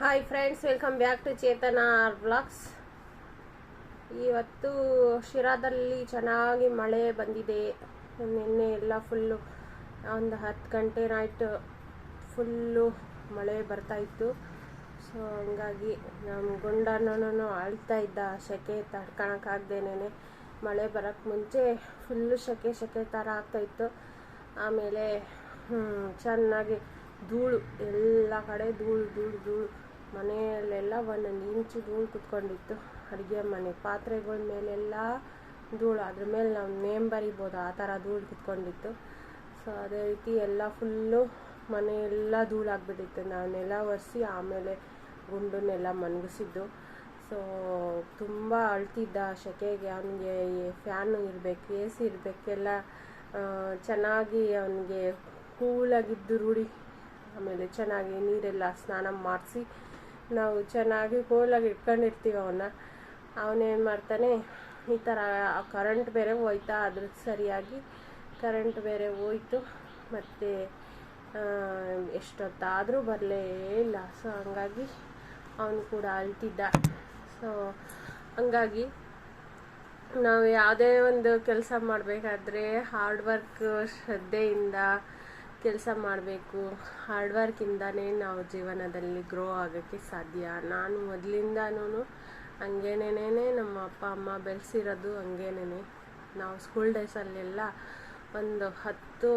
Hi friends welcome back to Chetana blogs ಇವತ್ತು ಶಿರಾದಲ್ಲಿ ಚೆನ್ನಾಗಿ ಮಳೆ ಬಂದಿದೆ. ನಿನ್ನೆ ಎಲ್ಲ ಫುಲ್ಲು ಒಂದು ಹತ್ತು ಗಂಟೆ ನೈಟ್ ಫುಲ್ಲು ಮಳೆ ಬರ್ತಾ ಇತ್ತು. ಸೊ ಹಂಗಾಗಿ ನಮ್ಮ ಗುಂಡನೂ ಅಳ್ತಾ ಇದ್ದ. ಸೆಕೆ ತಡ್ಕೊಳಕ್ಕಾಗ್ದೇನೆ ಮಳೆ ಬರೋಕ್ಕೆ ಮುಂಚೆ ಫುಲ್ಲು ಸೆಕೆ ಸೆಕೆ ಥರ ಆಗ್ತಾಯಿತ್ತು ಆಮೇಲೆ ಚೆನ್ನಾಗಿ ಧೂಳು ಎಲ್ಲ ಕಡೆ ಧೂಳು ಧೂಳು ಧೂಳು. ಮನೆಯಲ್ಲೆಲ್ಲ ಒಂದೊಂದು ಇಂಚು ಧೂಳು ಕುತ್ಕೊಂಡಿತ್ತು. ಅಡುಗೆ ಮನೆ, ಪಾತ್ರೆಗಳ ಮೇಲೆಲ್ಲ ಧೂಳು, ಅದ್ರ ಮೇಲೆ ನಾವು ನೇಮ್ ಬರಿಬೋದು, ಆ ಥರ ಧೂಳು ಕುತ್ಕೊಂಡಿತ್ತು. ಸೊ ಅದೇ ರೀತಿ ಎಲ್ಲ ಫುಲ್ಲು ಮನೆಯೆಲ್ಲ ಧೂಳಾಗ್ಬಿಟ್ಟಿತ್ತು ನಾವು ನೆಲ ಒರೆಸಿ ಆಮೇಲೆ ಗುಂಡನ್ನೆಲ್ಲ ಮನಗಿಸಿದ್ದು. ಸೊ ತುಂಬ ಅಳ್ತಿದ್ದ ಸೆಕೆಗೆ ಅವನಿಗೆ ಫ್ಯಾನು ಇರಬೇಕು, ಎ ಸಿ ಇರಬೇಕೆಲ್ಲ ಚೆನ್ನಾಗಿ ಅವನಿಗೆ ಕೂಲಾಗಿದ್ದು ರೂಢಿ. ಆಮೇಲೆ ಚೆನ್ನಾಗಿ ನೀರೆಲ್ಲ ಸ್ನಾನ ಮಾಡಿಸಿ ನಾವು ಚೆನ್ನಾಗಿ ಕೋಲಾಗಿ ಇಟ್ಕೊಂಡಿರ್ತೀವಿ ಅವನ್ನ. ಅವನೇನು ಮಾಡ್ತಾನೆ, ಈ ಥರ ಕರೆಂಟ್ ಬೇರೆ ಹೋಯ್ತಾ, ಅದ್ರ ಸರಿಯಾಗಿ ಕರೆಂಟ್ ಬೇರೆ ಹೋಯ್ತು. ಮತ್ತು ಎಷ್ಟೊತ್ತಾದರೂ ಬರಲೇ ಇಲ್ಲ. ಸೊ ಹಂಗಾಗಿ ಅವನು ಕೂಡ ಅಳ್ತಿದ್ದ. ಸೊ ಹಂಗಾಗಿ ನಾವು ಯಾವುದೇ ಒಂದು ಕೆಲಸ ಮಾಡಬೇಕಾದ್ರೆ ಹಾರ್ಡ್ ವರ್ಕ್ ಶ್ರದ್ಧೆಯಿಂದ ಕೆಲಸ ಮಾಡಬೇಕು. ಹಾರ್ಡ್ ವರ್ಕಿಂದನೇ ನಾವು ಜೀವನದಲ್ಲಿ ಗ್ರೋ ಆಗೋಕ್ಕೆ ಸಾಧ್ಯ. ನಾನು ಮೊದಲಿಂದನೂ ಹಂಗೇನೇನೇ ನಮ್ಮ ಅಪ್ಪ, ಅಮ್ಮ ಬೆಳೆಸಿರೋದು ಹಂಗೇನೇ ನಾವು ಸ್ಕೂಲ್ ಡೇಸಲ್ಲೆಲ್ಲ ಒಂದು ಹತ್ತು,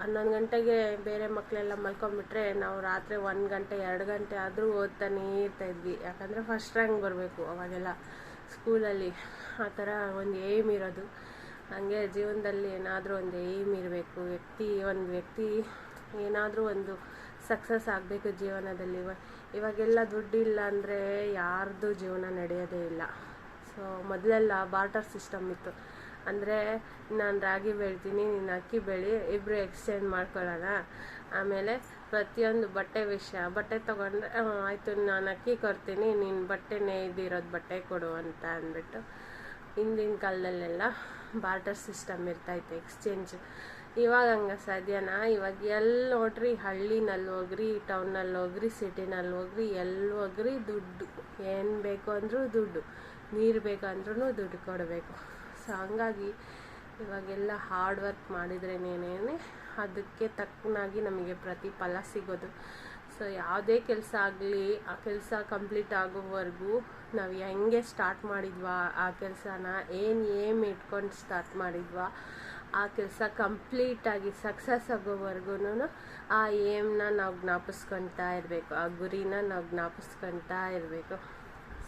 ಹನ್ನೊಂದು ಗಂಟೆಗೆ ಬೇರೆ ಮಕ್ಕಳೆಲ್ಲ ಮಲ್ಕೊಂಡ್ಬಿಟ್ರೆ ನಾವು ರಾತ್ರಿ ಒಂದು ಗಂಟೆ, ಎರಡು ಗಂಟೆ ಆದರೂ ಓದ್ತಾನೇ ಇರ್ತಾಯಿದ್ವಿ ಯಾಕಂದರೆ ಫಸ್ಟ್ ರ್ಯಾಂಕ್ ಬರಬೇಕು ಅವಾಗೆಲ್ಲ ಸ್ಕೂಲಲ್ಲಿ ಆ ಥರ ಒಂದು ಏಮ್ ಇರೋದು. ಹಾಗೆ ಜೀವನದಲ್ಲಿ ಏನಾದರೂ ಒಂದು ಏಮ್ ಇರಬೇಕು, ವ್ಯಕ್ತಿ, ಒಂದು ವ್ಯಕ್ತಿ ಏನಾದರೂ ಒಂದು ಸಕ್ಸಸ್ ಆಗಬೇಕು ಜೀವನದಲ್ಲಿ. ಇವ, ಇವಾಗೆಲ್ಲ ದುಡ್ಡಿಲ್ಲ ಅಂದರೆ ಯಾರ್ದು ಜೀವನ ನಡೆಯೋದೇ ಇಲ್ಲ. ಸೊ ಮೊದಲೆಲ್ಲ ಬಾರ್ಟರ್ ಸಿಸ್ಟಮ್ ಇತ್ತು. ಅಂದರೆ ನಾನು ರಾಗಿ ಬೆಳಿತೀನಿ, ನೀನು ಅಕ್ಕಿ ಬೆಳಿ ಇಬ್ಬರು ಎಕ್ಸ್ಚೇಂಜ್ ಮಾಡ್ಕೊಳ್ಳೋಣ. ಆಮೇಲೆ ಪ್ರತಿಯೊಂದು ಬಟ್ಟೆ ವಿಷಯ, ಬಟ್ಟೆ ತೊಗೊಂಡ್ರೆ ಆಯಿತು, ನಾನು ಅಕ್ಕಿ ಕೊಡ್ತೀನಿ, ನೀನು ಬಟ್ಟೆ ನೇಯ್ದಿರೋದು ಬಟ್ಟೆ ಕೊಡು ಅಂತ ಅಂದ್ಬಿಟ್ಟು ಹಿಂದಿನ ಕಾಲದಲ್ಲೆಲ್ಲ ಬಾರ್ಟರ್ ಸಿಸ್ಟಮ್ ಇರ್ತೈತೆ ಎಕ್ಸ್ಚೇಂಜ್. ಇವಾಗ ಹಂಗೆ ಸಾಧ್ಯನಾ ಇವಾಗ ಎಲ್ಲಿ ನೋಡ್ರಿ, ಹಳ್ಳಿನಲ್ಲಿ ಹೋಗ್ರಿ ಟೌನಲ್ಲಿ ಹೋಗ್ರಿ ಸಿಟಿನಲ್ಲಿ ಹೋಗ್ರಿ, ಎಲ್ಲಿ ಹೋಗ್ರಿ, ದುಡ್ಡು. ಏನು ಬೇಕು ಅಂದರೂ ದುಡ್ಡು, ನೀರು ಬೇಕಂದ್ರೂ ದುಡ್ಡು ಕೊಡಬೇಕು. ಸೊ ಹಂಗಾಗಿ ಇವಾಗೆಲ್ಲ ಹಾರ್ಡ್ ವರ್ಕ್ ಮಾಡಿದ್ರೇನೇನೇ, ಅದಕ್ಕೆ ತಕ್ಕನಾಗಿ ನಮಗೆ ಪ್ರತಿಫಲ ಸಿಗೋದು. ಸೊ ಯಾವುದೇ ಕೆಲಸ ಆಗಲಿ, ಆ ಕೆಲಸ ಕಂಪ್ಲೀಟ್ ಆಗೋವರೆಗೂ ನಾವು ಹೆಂಗೆ ಸ್ಟಾರ್ಟ್ ಮಾಡಿದ್ವಾ, ಆ ಕೆಲಸನ ಏನು ಏಮ್ ಇಟ್ಕೊಂಡು ಸ್ಟಾರ್ಟ್ ಮಾಡಿದ್ವಾ, ಆ ಕೆಲಸ ಕಂಪ್ಲೀಟಾಗಿ ಸಕ್ಸಸ್ ಆಗೋವರೆಗೂ ಆ ಏಮ್ನ ನಾವು ಜ್ಞಾಪಿಸ್ಕೊತಾ ಇರಬೇಕು, ಆ ಗುರಿನ ನಾವು ಜ್ಞಾಪಿಸ್ಕೊತಾ ಇರಬೇಕು.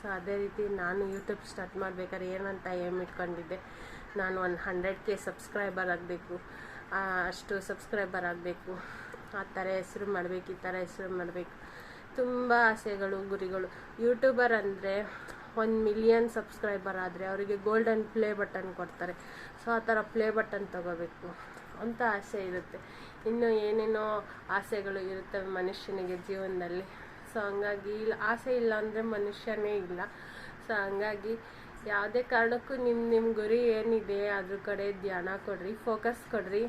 ಸೊ ಅದೇ ರೀತಿ ನಾನು ಯೂಟ್ಯೂಬ್ ಸ್ಟಾರ್ಟ್ ಮಾಡ್ಬೇಕಾದ್ರೆ ಏನಂತ ಏಮ್ ಇಟ್ಕೊಂಡಿದ್ದೆ, ನಾನು ಒಂದು ಹಂಡ್ರೆಡ್ ಕೆ ಸಬ್ಸ್ಕ್ರೈಬರ್ ಆಗಬೇಕು ಅಷ್ಟು ಸಬ್ಸ್ಕ್ರೈಬರ್ ಆಗಬೇಕು. ಆ ಥರ ಹೆಸ್ರು ಮಾಡಬೇಕು, ಈ ಥರ ಹೆಸ್ರು ಮಾಡಬೇಕು. ತುಂಬ ಆಸೆಗಳು, ಗುರಿಗಳು. ಯೂಟ್ಯೂಬರ್ ಅಂದರೆ ಒಂದು ಮಿಲಿಯನ್ ಸಬ್ಸ್ಕ್ರೈಬರ್ ಆದರೆ ಅವರಿಗೆ ಗೋಲ್ಡನ್ ಪ್ಲೇ ಬಟನ್ ಕೊಡ್ತಾರೆ. ಸೊ ಆ ಥರ ಪ್ಲೇ ಬಟನ್ ತಗೋಬೇಕು. ಅಂತ ಆಸೆ ಇರುತ್ತೆ. ಇನ್ನು ಏನೇನೋ ಆಸೆಗಳು ಇರುತ್ತವೆ ಮನುಷ್ಯನಿಗೆ ಜೀವನದಲ್ಲಿ. ಸೊ ಹಂಗಾಗಿ ಇಲ್ಲ, ಆಸೆ ಇಲ್ಲ ಅಂದರೆ ಮನುಷ್ಯನೇ ಇಲ್ಲ. ಸೊ ಹಂಗಾಗಿ ಯಾವುದೇ ಕಾರಣಕ್ಕೂ ನಿಮ್ಮ ನಿಮ್ಮ ಗುರಿ ಏನಿದೆ, ಅದ್ರ ಕಡೆ ಧ್ಯಾನ ಕೊಡ್ರಿ ಫೋಕಸ್ ಕೊಡ್ರಿ.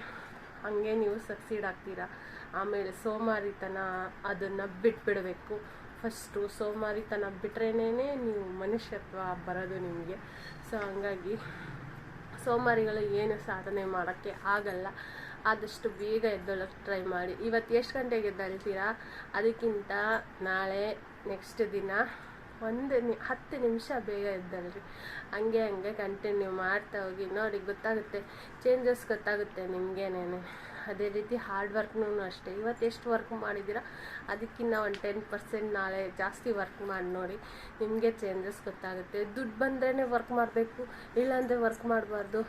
ಹಂಗೆ ನೀವು ಸಕ್ಸೀಡ್ ಆಗ್ತೀರಾ. ಆಮೇಲೆ ಸೋಮಾರಿತನ ಅದನ್ನು ಬಿಟ್ಬಿಡಬೇಕು. ಫಸ್ಟು ಸೋಮಾರಿತನ ಬಿಟ್ರೇನೇ ನೀವು ಮನುಷ್ಯತ್ವ ಬರೋದು ನಿಮಗೆ. ಸೊ ಹಂಗಾಗಿ ಸೋಮಾರಿಗಳು ಏನು ಸಾಧನೆ ಮಾಡೋಕ್ಕೆ ಆಗಲ್ಲ. ಆದಷ್ಟು ಬೇಗ ಎದ್ದೊಳಕ್ಕೆ ಟ್ರೈ ಮಾಡಿ. ಇವತ್ತು ಎಷ್ಟು ಗಂಟೆಗೆ ಎದ್ದೇಳ್ತೀರಾ? ಅದಕ್ಕಿಂತ ನಾಳೆ ನೆಕ್ಸ್ಟ್ ದಿನ ಒಂದು ನಿ ಹತ್ತು ನಿಮಿಷ ಬೇಗ ಎದ್ದಲ್ರಿ. ಹಂಗೆ ಹಂಗೆ ಕಂಟಿನ್ಯೂ ಮಾಡ್ತಾ ಹೋಗಿ. ನೋಡಿ, ಗೊತ್ತಾಗುತ್ತೆ. ಚೇಂಜಸ್ ಗೊತ್ತಾಗುತ್ತೆ ನಿಮಗೇನೇನೆ. ಅದೇ ರೀತಿ ಹಾರ್ಡ್ ವರ್ಕ್ನೂ ಅಷ್ಟೇ. ಇವತ್ತು ಎಷ್ಟು ವರ್ಕ್ ಮಾಡಿದ್ದೀರಾ? ಅದಕ್ಕಿಂತ ಒಂದು ಟೆನ್ ಪರ್ಸೆಂಟ್ ನಾಳೆ ಜಾಸ್ತಿ ವರ್ಕ್ ಮಾಡಿ ನೋಡಿ. ನಿಮಗೆ ಚೇಂಜಸ್ ಗೊತ್ತಾಗುತ್ತೆ. ದುಡ್ಡು ಬಂದ್ರೇ ವರ್ಕ್ ಮಾಡಬೇಕು. ಇಲ್ಲಾಂದರೆ ವರ್ಕ್ ಮಾಡಬಾರ್ದು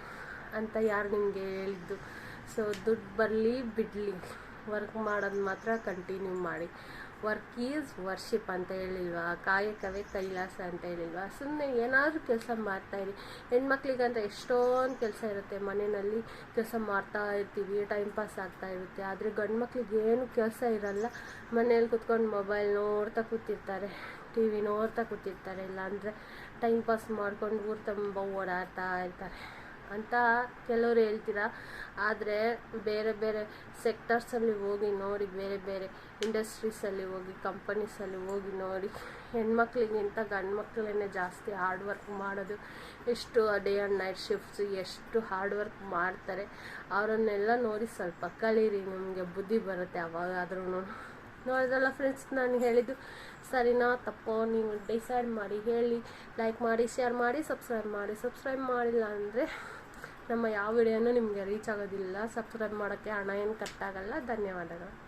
ಅಂತ ಯಾರು ನಿಮಗೆ ಹೇಳಿದ್ದು? ಸೊ ದುಡ್ಡು ಬರಲಿ, ಬಿಡಲಿ. ವರ್ಕ್ ಮಾಡೋದು ಮಾತ್ರ ಕಂಟಿನ್ಯೂ ಮಾಡಿ. ವರ್ಕ್ ಈಸ್ ವರ್ಷಿಪ್ ಅಂತ ಹೇಳಿಲ್ವಾ? ಕಾಯಕವೇ ಕೈಲಾಸ ಅಂತ ಹೇಳಿಲ್ವಾ? ಸುಮ್ಮನೆ ಏನಾದರೂ ಕೆಲಸ ಮಾಡ್ತಾಯಿರಿ ಹೆಣ್ಮಕ್ಳಿಗಂತ ಎಷ್ಟೊಂದು ಕೆಲಸ ಇರುತ್ತೆ. ಮನೆಯಲ್ಲಿ ಕೆಲಸ ಮಾಡ್ತಾ ಇರ್ತೀವಿ ಟೈಮ್ ಪಾಸ್ ಆಗ್ತಾ ಇರುತ್ತೆ. ಆದರೆ ಗಂಡು ಮಕ್ಳಿಗೆ ಏನು ಕೆಲಸ ಇರಲ್ಲ. ಮನೇಲಿ ಕುತ್ಕೊಂಡು ಮೊಬೈಲ್ ನೋಡ್ತಾ ಕೂತಿರ್ತಾರೆ ಟಿ ವಿ ನೋಡ್ತಾ ಕೂತಿರ್ತಾರೆ. ಇಲ್ಲಾಂದರೆ ಟೈಮ್ ಪಾಸ್ ಮಾಡ್ಕೊಂಡು ಊರು ತುಂಬ ಓಡಾಡ್ತಾ ಇರ್ತಾರೆ. ಅಂತ ಕೆಲವರು ಹೇಳ್ತೀರಾ? ಆದರೆ ಬೇರೆ ಬೇರೆ ಸೆಕ್ಟರ್ಸಲ್ಲಿ ಹೋಗಿ ನೋಡಿ, ಬೇರೆ ಬೇರೆ ಇಂಡಸ್ಟ್ರೀಸಲ್ಲಿ ಹೋಗಿ ಕಂಪನೀಸಲ್ಲಿ ಹೋಗಿ ನೋಡಿ ಹೆಣ್ಮಕ್ಳಿಗಿಂತ ಗಂಡು ಮಕ್ಕಳನ್ನೇ ಜಾಸ್ತಿ ಹಾರ್ಡ್ ವರ್ಕ್ ಮಾಡೋದು, ಎಷ್ಟು ಡೇ ಆ್ಯಂಡ್ ನೈಟ್ ಶಿಫ್ಟ್ಸ್ ಎಷ್ಟು ಹಾರ್ಡ್ ವರ್ಕ್ ಮಾಡ್ತಾರೆ, ಅವರನ್ನೆಲ್ಲ ನೋಡಿ ಸ್ವಲ್ಪ ಕಲೀರಿ ನಿಮಗೆ ಬುದ್ಧಿ ಬರುತ್ತೆ ಅವಾಗಾದ್ರೂ ನೋಡಿದ್ರಲ್ಲ ಫ್ರೆಂಡ್ಸ್ ನಾನು ಹೇಳಿದ್ದು, ಸರಿನಾ, ತಪ್ಪೋ, ನೀವು ಡಿಸೈಡ್ ಮಾಡಿ, ಹೇಳಿ ಲೈಕ್ ಮಾಡಿ ಶೇರ್ ಮಾಡಿ ಸಬ್ಸ್ಕ್ರೈಬ್ ಮಾಡಿ ಸಬ್ಸ್ಕ್ರೈಬ್ ಮಾಡಿಲ್ಲ ಅಂದರೆ ನಮ್ಮ ಯಾವ ವಿಡಿಯೋನೂ ನಿಮಗೆ ರೀಚ್ ಆಗೋದಿಲ್ಲ. ಸಬ್ಸ್ಕ್ರೈಬ್ ಮಾಡೋಕ್ಕೆ ಹಣ ಏನು ಕಟ್ಟಾಗಲ್ಲ ಧನ್ಯವಾದಗಳು.